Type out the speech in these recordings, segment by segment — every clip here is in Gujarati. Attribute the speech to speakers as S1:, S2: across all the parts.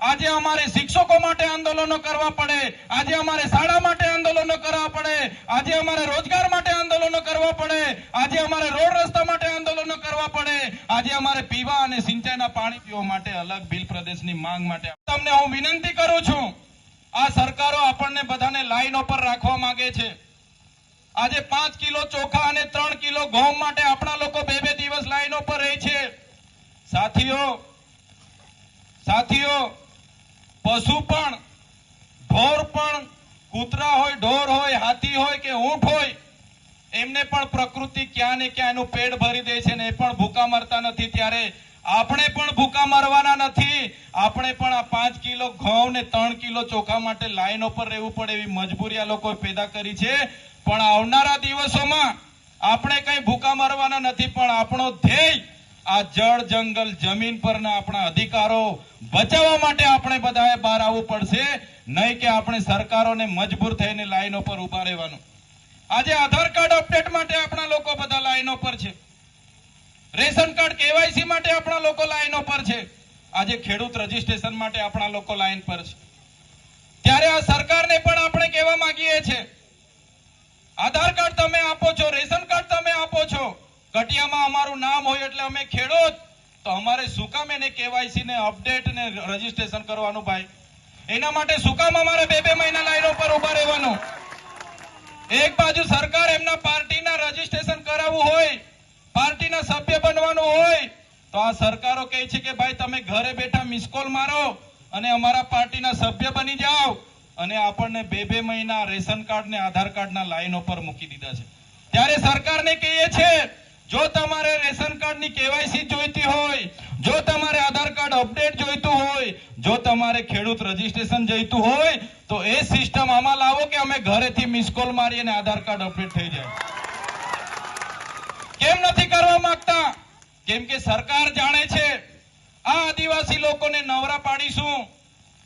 S1: આજે અમારે શિક્ષકો માટે આંદોલનો કરવા પડે, આજે અમારે શાળા માટે આંદોલનો કરવા પડે, આજે અમારે રોજગાર માટે આંદોલનો કરવા પડે, આજે અમારે રોડ રસ્તા માટે આંદોલનો કરવા પડે, આજે અમારે પીવા અને સિંચાઈના પાણી પીવા માટે અલગ બિલ પ્રદેશની માંગ માટે. તમને હું વિનંતી કરું છું, આ સરકારો આપણને બધાને લાઈનો પર રાખવા માંગે છે. આજે પાંચ કિલો ચોખા અને ત્રણ કિલો ઘઉં માટે આપણા લોકો બે બે દિવસ લાઈનો પર રહે છે. સાથીઓ સાથીઓ પશુ પણ, ઢોર પણ, કૂતરા હોય, ઢોર હોય, હાથી હોય કે ઊંટ હોય, એમને પણ પ્રકૃતિ ક્યાં ને ક્યાં એનું પેટ ભરી દે છે ને એ પણ ભૂકા મરતા નથી. ત્યારે આપણે પણ ભૂકા મરવાના નથી. આપણે પણ આ પાંચ કિલો ઘઉં ને ત્રણ કિલો ચોખા માટે લાઈનો પર રહેવું પડે એવી મજબૂરી આ લોકોએ પેદા કરી છે. પણ આવનારા દિવસોમાં આપણે કઈ ભૂકા મરવાના નથી, પણ આપણો ધ્યેય આ જળ જંગલ જમીન પરના આપણા અધિકારો બચાવવા માટે આપણે બધાએ બહાર આવવું પડશે. નહીં કે આપણે સરકારોને મજબૂર થઈને લાઈનો પર ઊભા રહેવાનું. આજે આધાર કાર્ડ અપડેટ માટે આપણા લોકો બધા લાઈનો પર છે. રેશન કાર્ડ કેવાયસી માટે આપણા લોકો લાઈનો પર છે. આજે ખેડૂત રજીસ્ટ્રેશન માટે આપણા લોકો લાઈન પર છે. ત્યારે આ સરકારને પણ આપણે કહેવા માંગીએ છીએ, આધાર કાર્ડ તમે આપો છો, રેશન કાર્ડ તમે આપો છો. કટિયામાં અમારું નામ હોય એટલે અમે ખેડૂત તો અમારે શું કામ એને કેવાયસી ને અપડેટ ને રજીસ્ટ્રેશન કરવાનું ભાઈ? એના માટે શું કામ અમારે બે બે મહિના લાઈનો પર ઊભા રહેવાનું? એક બાજુ સરકાર એમના પાર્ટીના રજીસ્ટ્રેશન કરાવવું હોય, પાર્ટીના સભ્ય બનવાનું હોય, તો આ સરકારો કહે છે કે ભાઈ તમે ઘરે બેઠા મિસ કોલ મારો અને અમારા પાર્ટીના સભ્ય બની જાઓ અને આપણને બે બે મહિના રેશન કાર્ડ ને આધાર કાર્ડના લાઈનો પર મૂકી દીધા છે. ત્યારે સરકારને કહીએ છે જો તમારે રેશન કાર્ડની કેવાયસી જોઈતી હોય, જો તમારે આધાર કાર્ડ અપડેટ જોઈતું હોય, જો તમારે ખેડૂત રજીસ્ટ્રેશન જોઈતું હોય, તો એ સિસ્ટમ આમાં લાવો કે અમે ઘરેથી મિસ કોલ મારી અને આધાર કાર્ડ અપડેટ થઈ જાય. કેમ નથી કરવા માંગતા? કેમ કે સરકાર જાણે છે, આ આદિવાસી લોકોને નવરા પાડીશું.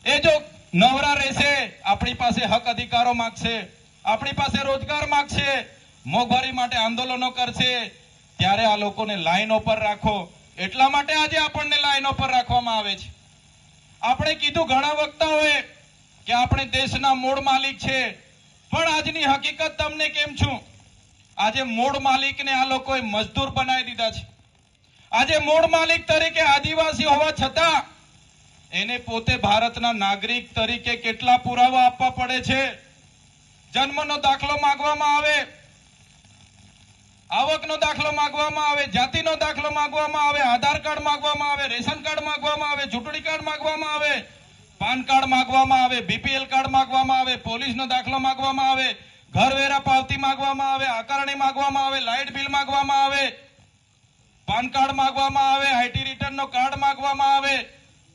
S1: એ જો નવરા રહેશે, આપણી પાસે હક અધિકારો માંગશે, આપણી પાસે રોજગાર માંગશે, મોંઘવારી માટે આંદોલનો કરશે ત્યારે આ લોકોને લાઈનો પર રાખો. એટલા માટે આજે આપણને લાઈનો પર રાખવામાં આવે છે. આપણે કીધું ઘણા વક્તાઓએ કે આપણે દેશના મૂળ માલિક છે. પણ આજની હકીકત તમને કેમ છું? આજે મૂળ માલિકને આ લોકોએ મજદૂર બનાવી દીધા છે. આજે મૂળ માલિક તરીકે આદિવાસી હોવા છતાં એને પોતે ભારતના નાગરિક તરીકે કેટલા પુરાવા આપવા પડે છે? જન્મનો દાખલો માંગવામાં આવે. આવકનો દાખલો માંગવામાં આવે જાતિનો દાખલો માંગવામાં આવે આધાર કાર્ડ માંગવામાં આવે રેશન કાર્ડ માંગવામાં આવે ચૂંટણી કાર્ડ માંગવામાં આવે પાન કાર્ડ માંગવામાં આવે બીપીએલ કાર્ડ માંગવામાં આવે પોલીસનો દાખલો માંગવામાં આવે ઘર વેરા પાવતી માંગવામાં આવે આકારણી માંગવામાં આવે લાઇટ બિલ માંગવામાં આવે પાન કાર્ડ માંગવામાં આવે આઈટી રિટર્નનો કાર્ડ માંગવામાં આવે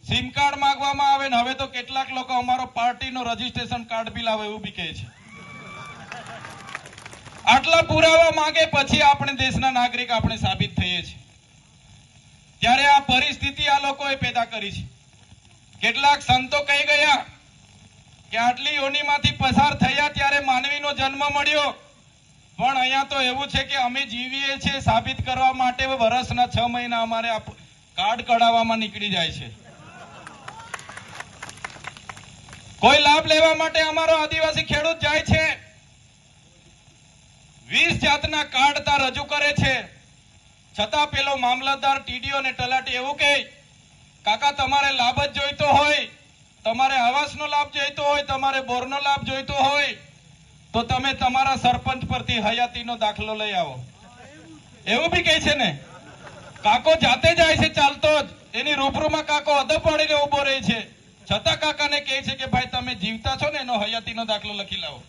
S1: સિમ કાર્ડ માંગવામાં આવે ને હવે તો કેટલાક લોકો અમારો પાર્ટીનો રજીસ્ટ્રેશન કાર્ડ બિલ આવે એવું બી કહે છે આટલા પુરાવા માંગે પછી આપણે દેશના નાગરિક આપણે સાબિત થઈએ છીએ. ત્યારે આ પરિસ્થિતિ આ લોકોએ પેદા કરી છે. કેટલાક સંતો કહી ગયા કે આટલી યોનિમાંથી પસાર થયા ત્યારે માનવીનો જન્મ મળ્યો. પણ અહીંયા તો એવું છે કે અમે જીવીએ છીએ સાબિત કરવા માટે વર્ષના છ મહિના અમારે કાર્ડ કઢાવવામાં નીકળી જાય છે. કોઈ લાભ લેવા માટે અમારો આદિવાસી ખેડૂત જાય છે? વીસ જાતના કાર્ડ ત્યાં રજૂ કરે છે. છતાં પેલો મામલતદાર ટીડીઓ ને તલાટી એવું કહે, કાકા, તમારે લાભ જ જોઈતો હોય. તમારે આવાસનો લાભ જોઈતો હોય, તમારે બોરનો લાભ જોઈતો હોય. તો તમે તમારા સરપંચ પરથી હયાતીનો દાખલો લઈ આવો. એવું બી કહે છે ને. કાકો જાતે જાય છે ચાલતો જ. એની રૂબરૂમાં કાકો અદબ પાડીને ઊભો રહે છે. છતાં કાકાને કહે છે કે, ભાઈ, તમે જીવતા છો ને, એનો હયાતીનો દાખલો લખી લાવો.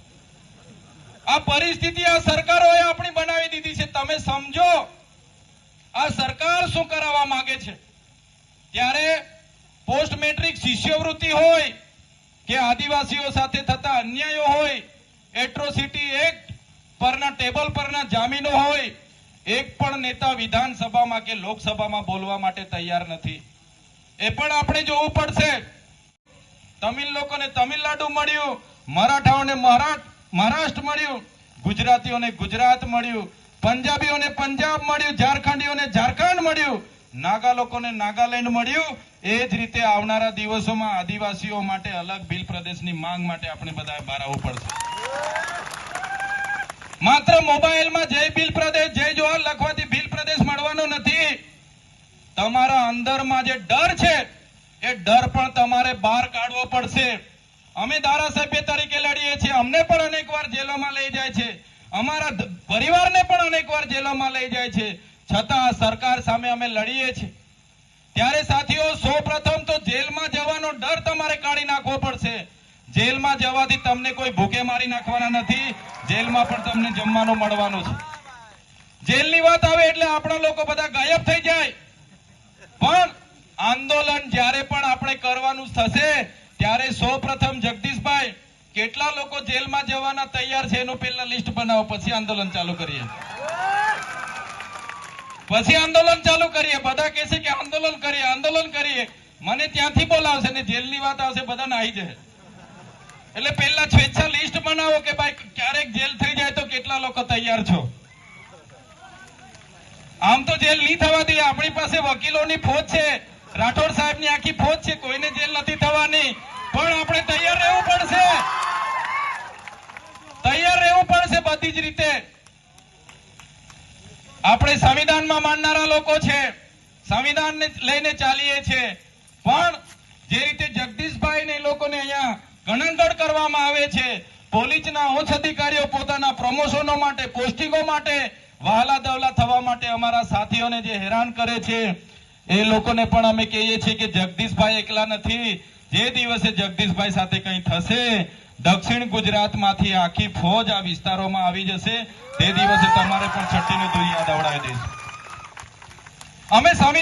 S1: આ પરિસ્થિતિ આ સરકારોએ આપણી બનાવી દીધી છે. તમે સમજો, આ સરકાર શું કરાવવા માંગે છે? ત્યારે પોસ્ટ મેટ્રિક શિષ્યવૃત્તિ હોય કે આદિવાસીઓ સાથે થતા અન્યાયો હોય, એટ્રોસિટી એક્ટ પરના ટેબલ પરના જામીનો હોય, એક પણ નેતા વિધાનસભામાં કે લોકસભામાં બોલવા માટે તૈયાર નથી. એ પણ આપણે જોવું પડશે. તમિલ લોકોને તમિલનાડુ મળ્યું, મરાઠાઓને મરાઠ મહારાષ્ટ્ર મળ્યું, ગુજરાતીઓને ગુજરાત મળ્યું, પંજાબીઓને પંજાબ મળ્યું, ઝારખંડીઓને ઝારખંડ મળ્યું નાગા લોકોને નાગાલેન્ડ મળ્યું. એ જ રીતે આવનારા દિવસોમાં આદિવાસીઓ માટે અલગ ભીલ પ્રદેશની માંગ માટે આપણે બધા બહાર આવવું પડશે. માત્ર મોબાઈલમાં જય ભીલ પ્રદેશ, જય જોહર લખવાથી ભીલ પ્રદેશ મળવાનો નથી. તમારા અંદરમાં જે ડર છે, એ ડર પણ તમારે બહાર કાઢવો પડશે. અમે ધારાસભ્ય તરીકે લડીએ છીએ. અમને પણ અનેકવાર જેલોમાં લઈ જાય છે. અમારા પરિવારને પણ અનેકવાર જેલોમાં લઈ જાય છે. છતાં સરકાર સામે અમે લડીએ છીએ. ત્યારે સાથીઓ, સૌપ્રથમ તો જેલમાં જવાનો ડર તમારે કાઢી નાખવો પડશે. જેલમાં જવાથી તમને કોઈ ભૂખે મારી નાખવાના નથી. જેલમાં પણ તમને જમવાનું મળવાનું છે. જેલની વાત આવે એટલે આપણા લોકો બધા ગાયબ થઈ જાય. પણ આંદોલન જ્યારે પણ આપણે કરવાનું થશે ત્યારે સૌપ્રથમ જગદીશભાઈ, કેટલા લોકો જેલમાં જવાના તૈયાર છે એનું પહેલા લિસ્ટ બનાવો, પછી આંદોલન ચાલુ કરીએ. પછી આંદોલન ચાલુ કરીએ, બધા કહેશે કે આંદોલન કરીએ આંદોલન કરીએ. મને ત્યાંથી બોલાવશે ને જેલની વાત આવશે, બધાને આવી જશે. એટલે પહેલા સ્વેચ્છા લિસ્ટ બનાવો કે ભાઈ ક્યારેક જેલ થઈ જાય તો કેટલા લોકો તૈયાર છો. આમ તો જેલ નહીં થવા દઈએ, આપણી પાસે વકીલોની ફોજ છે. રાઠોડ સાહેબની આખી ફોજ છે, કોઈને જેલ નથી થવાની. પણ આપણે તૈયાર રહેવું પડશે. તૈયાર રહેવું પડશે બધી જ રીતે. આપણે સંવિધાનમાં માનનારા લોકો છે. સંવિધાનને લઈને ચાલીએ છીએ પણ જે રીતે જગદીશભાઈ ને લોકોને અહીંયા ગણનગઢ કરવામાં આવે છે, પોલીસના ઉચ્ચ અધિકારીઓ પોતાના પ્રમોશનો માટે, પોસ્ટિંગો માટે વહાલા દવલા થવા માટે અમારા સાથીઓને જે હેરાન કરે છે એ લોકોને પણ અમે કહીએ છીએ કે જગદીશભાઈ એકલા નથી. જે દિવસે જગદીશભાઈ સાથે કંઈ થશે, દક્ષિણ ગુજરાતમાંથી આખી ફોજ આ વિસ્તારોમાં આવી જશે, તે દિવસે તમારે પણ છઠ્ઠીનું યાદ અવડાવી દઈશું. અમે સંવિધાન